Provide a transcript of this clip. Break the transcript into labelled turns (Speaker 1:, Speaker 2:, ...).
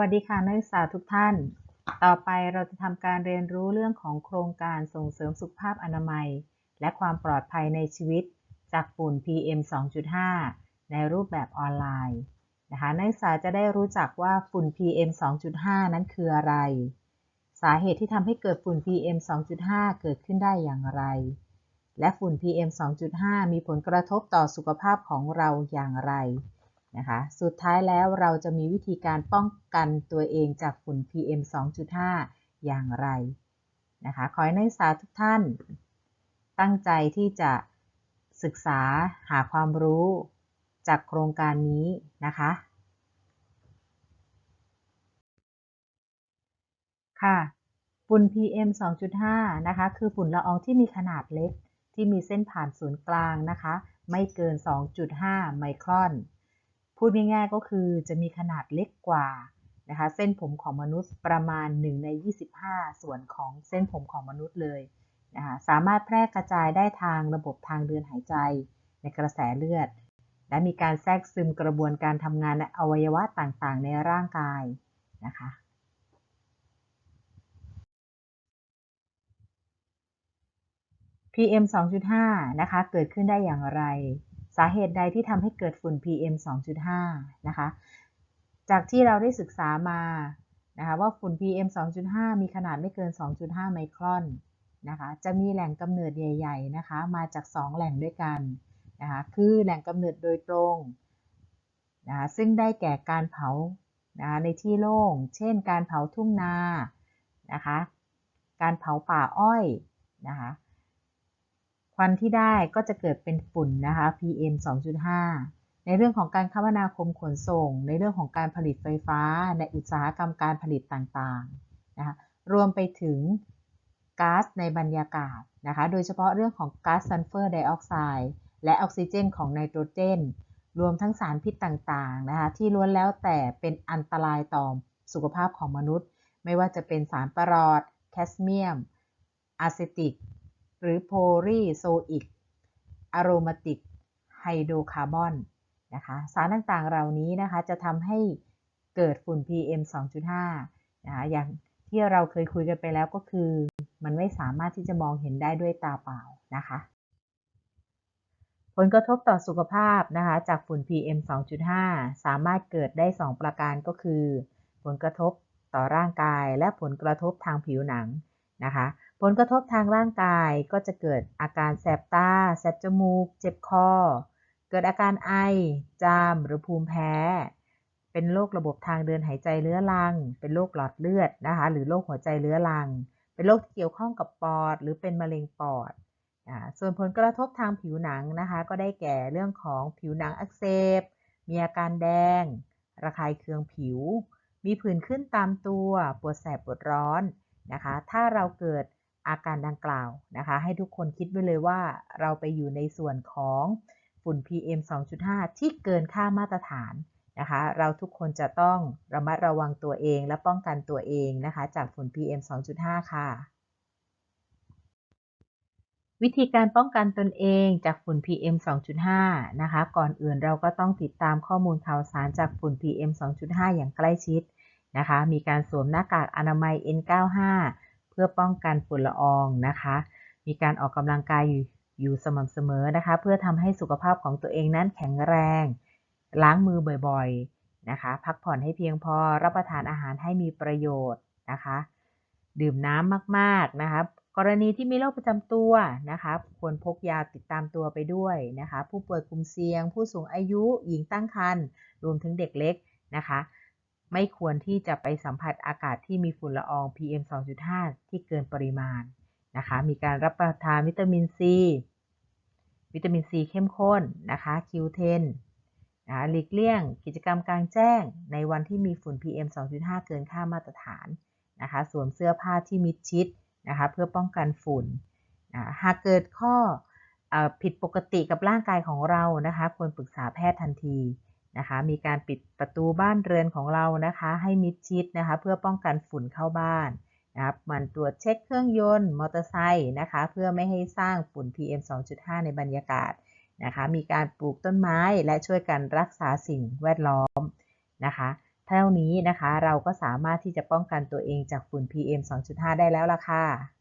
Speaker 1: วัสดีค่ะนักศึกษาทุกท่าน ต่อไปเราจะทำการเรียนรู้เรื่องของโครงการส่งเสริมสุขภาพอนามัย และความปลอดภัยในชีวิต จากฝุ่น PM 2.5 ในรูปแบบออนไลน์นะคะนักศึกษาจะได้รู้จักว่าฝุ่น PM 2.5 นั้นคืออะไร สาเหตุที่ทำให้เกิดฝุ่น PM 2.5 เกิดขึ้นได้อย่างไร และฝุ่น PM 2.5 มีผลกระทบต่อสุขภาพของเราอย่างไร นะคะ สุดท้ายแล้วเราจะมีวิธีการป้องกันตัวเองจากฝุ่น PM 2.5 อย่างไรนะคะ ขอให้นักศึกษาทุกท่าน ตั้งใจที่จะศึกษาหาความรู้จากโครงการนี้นะคะ ค่ะ ฝุ่น PM 2.5 นะคะ คือฝุ่นละอองที่มีขนาดเล็กที่มีเส้นผ่านศูนย์กลางนะคะ ไม่เกิน 2.5 ไมครอน พูดง่ายๆก็คือจะมีขนาดเล็กกว่านะคะเส้นผมของมนุษย์ประมาณ 1 ใน 25 ส่วนของเส้นผมของมนุษย์เลยนะคะสามารถแพร่กระจายได้ทางระบบทางเดินหายใจ ในกระแสเลือด และมีการแทรกซึมกระบวนการทำงานในอวัยวะต่างๆ ในร่างกายนะคะ PM 2.5 นะคะ เกิดขึ้นได้อย่างไร สาเหตุใดที่ทำให้เกิดฝุ่น PM 2.5 นะคะ จากที่เราได้ศึกษามานะคะว่าฝุ่น PM 2.5 มีขนาดไม่เกิน 2.5 ไมครอนนะคะจะมีแหล่งกำเนิดใหญ่ๆนะคะมาจาก 2 แหล่งด้วยกันนะคะคือแหล่งกำเนิดโดยตรงนะคะซึ่งได้แก่การเผานะคะในที่โล่ง เช่น การเผาทุ่งนานะคะการเผาป่าอ้อยนะคะ ควันที่ได้ก็จะเกิดเป็นฝุ่นนะคะ PM 2.5 ในเรื่องของการคมนาคมขนส่ง ในเรื่องของการผลิตไฟฟ้า ในอุตสาหกรรมการผลิตต่างๆนะคะรวมไปถึงก๊าซในบรรยากาศนะคะ โดยเฉพาะเรื่องของก๊าซซัลเฟอร์ไดออกไซด์และออกซิเจนของไนโตรเจน รวมทั้งสารพิษต่างๆนะคะที่ล้วนแล้วแต่เป็นอันตรายต่อสุขภาพของมนุษย์ ไม่ว่าจะเป็นสารประหลอด แคสเมียมอะเซติก หรือโพลีโซอิกอะโรมาติกไฮโดรคาร์บอนนะคะสารต่างๆเหล่านี้นะคะจะทำให้เกิดฝุ่น PM 2.5นะคะอย่างที่เราเคยคุยกันไปแล้วก็คือ มันไม่สามารถที่จะมองเห็นได้ด้วยตาเปล่านะคะผลกระทบต่อสุขภาพนะคะจากฝุ่น PM 2.5 สามารถเกิดได้ 2 ประการก็คือ ผลกระทบต่อร่างกายและผลกระทบทางผิวหนังนะคะ ลกระทบทางร่างกายก็จะเกิดอาการแสบตา แสบจมูก เจ็บคอ เกิดอาการไอ จาม หรือภูมิแพ้ เป็นโรคระบบทางเดินหายใจเรื้อรัง เป็นโรคหลอดเลือดนะคะ หรือโรคหัวใจเรื้อรัง เป็นโรคที่เกี่ยวข้องกับปอด หรือเป็นมะเร็งปอดอส่วนผลกระทบทางผิวหนังนะคะ ก็ได้แก่เรื่องของผิวหนังอักเสบ มีอาการแดง ระคายเคืองผิว มีผื่นขึ้นตามตัว ปวดแสบปวดร้อนนะคะ ถ้าเราเกิด อาการดังกล่าวนะคะ ให้ทุกคนคิดไว้เลยว่าเราไปอยู่ในส่วนของฝุ่น PM 2.5 ที่เกินค่ามาตรฐานนะคะ เราทุกคนจะต้องระมัดระวังตัวเองและป้องกันตัวเองนะคะ จากฝุ่น PM 2.5 ค่ะ วิธีการป้องกันตนเองจากฝุ่น PM 2.5 นะคะ ก่อนอื่นเราก็ต้องติดตามข้อมูลข่าวสารจากฝุ่น PM 2.5 อย่างใกล้ชิดนะคะ มีการสวมหน้ากากอนามัย N95 พื่อป้องกันฝุ่นละอองนะคะ มีการออกกำลังกายอยู่อยู่สม่ำเสมอนะคะ เพื่อทำให้สุขภาพของตัวเองนั้นแข็งแรง ล้างมือบ่อยๆนะคะ พักผ่อนให้เพียงพอรับประทานอาหารให้มีประโยชน์นะคะ ดื่มน้ำมากๆนะคะกรณีที่มีโรคประจำตัวนะคะควรพกยาติดตามตัวไปด้วยนะคะ ผู้ป่วยกลุ่มเสี่ยง ผู้สูงอายุ หญิงตั้งครรภ์รวมถึงเด็กเล็กนะคะ ไม่ควรที่จะไปสัมผัสอากาศที่มีฝุ่นละออง PM 2.5 ที่เกินปริมาณนะคะ มีการรับประทานวิตามินซี วิตามินซีเข้มข้นนะคะ Q10 นะหลีกเลี่ยงกิจกรรมกลางแจ้งในวันที่มีฝุ่น PM 2.5 เกินค่ามาตรฐานนะคะ สวมเสื้อผ้าที่มิดชิดนะคะ เพื่อป้องกันฝุ่นนะหากเกิดข้ออผิดปกติกับร่างกายของเรานะคะ ควรปรึกษาแพทย์ทันที นะคะมีการปิดประตูบ้านเรือนของเรานะคะให้มิดชิดนะคะเพื่อป้องกันฝุ่นเข้าบ้านนะครับมันตรวจเช็คเครื่องยนต์มอเตอร์ไซค์นะคะเพื่อไม่ให้สร้างฝุ่น PM 2.5 ในบรรยากาศนะคะมีการปลูกต้นไม้และช่วยกันรักษาสิ่งแวดล้อมนะคะเท่านี้นะคะเราก็สามารถที่จะป้องกันตัวเองจากฝุ่น PM 2.5 ได้แล้วล่ะค่ะ